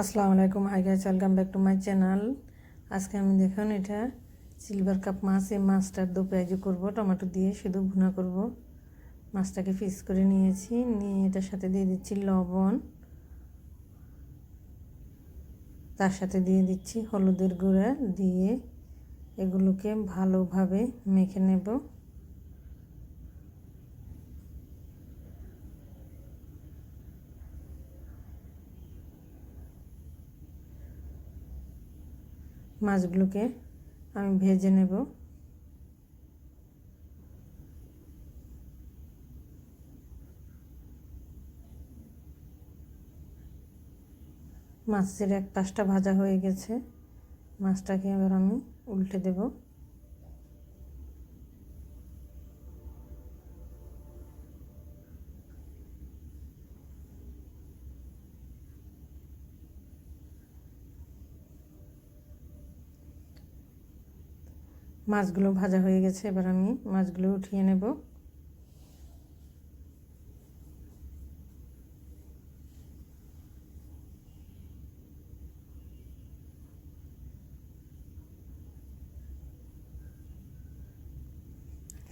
আসসালামু আলাইকুম hi guys welcome back to my channel আজকে আমি দেখুন এটা সিলভার কাপ মাছ, এই মাছটার দু পেঁয়াজি করব, টমেটো দিয়ে শুধু ভুনা করব। মাছটাকে পিস করে নিয়েছি, নিয়ে এটার সাথে দিয়ে দিচ্ছি লবণ। তার সাথে দিয়ে দিচ্ছি হলুদের গুঁড়া, দিয়ে এগুলোকে ভালোভাবে মেখে নেব। মাছগুলোকে আমি ভেজে নেব। মাছের এক পাশটা ভাজা হয়ে গেছে। মাছটাকে এবার আমি উল্টে দেব। মাছগুলো ভাজা হয়ে গেছে, এবার আমি মাছগুলো উঠিয়ে নেব।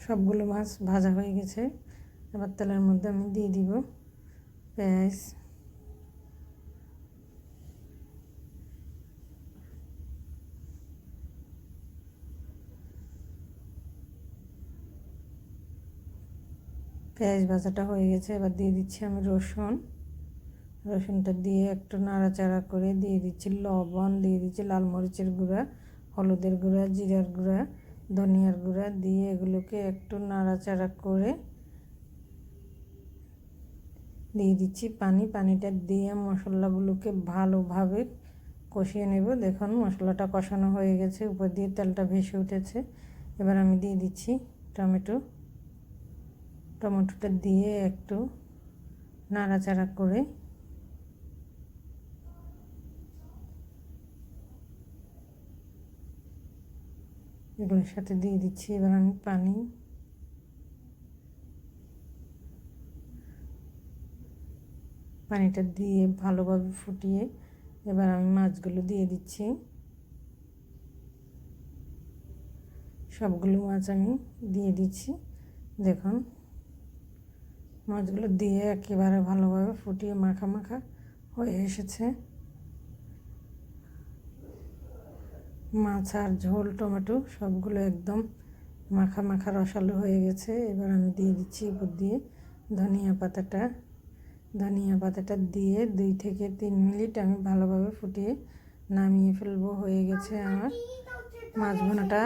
সবগুলো মাছ ভাজা হয়ে গেছে। এবার তেলের মধ্যে আমি দিয়ে দিব পেঁয়াজ পেঁয়াজ ভাজাটা হয়ে গেছে, এবার দিয়ে দিচ্ছি আমি রসুন। রসুনটা দিয়ে একটু নাড়াচাড়া করে দিয়ে দিচ্ছি লবণ, দিয়ে দিচ্ছি লাল মরিচের গুঁড়া, হলুদের গুঁড়া, জিরার গুঁড়া, ধনিয়ার গুঁড়া, দিয়ে এগুলোকে একটু নাড়াচাড়া করে দিয়ে দিচ্ছি পানি। পানিটা দিয়ে মশলাগুলোকে ভালোভাবে কষিয়ে নেব। দেখুন মশলাটা কষানো হয়ে গেছে, উপর দিয়ে তেলটা ভেসে উঠেছে। এবার আমি দিয়ে দিচ্ছি টমেটো। টমেটোটা দিয়ে একটু নাড়াচাড়া করে এগুলোর সাথে দিয়ে দিচ্ছি। এবার আমি পানি। পানিটা দিয়ে ভালোভাবে ফুটিয়ে এবার আমি মাছগুলো দিয়ে দিচ্ছি। সবগুলো মাছ আমি দিয়ে দিচ্ছি। দেখুন মাছগুলো দিয়ে একেবারে ভালোভাবে ফুটিয়ে মাখা মাখা হয়ে এসেছে। মাছ আর ঝোল, টমেটো সবগুলো একদম মাখা মাখা রসালো হয়ে গেছে। এবার আমি দিয়ে দিচ্ছি উপর দিয়ে ধনিয়া পাতাটা। ধনিয়া পাতাটা দিয়ে দুই থেকে তিন মিনিট আমি ভালোভাবে ফুটিয়ে নামিয়ে ফেলব, হয়ে গেছে আমার মাছ ভোনাটা।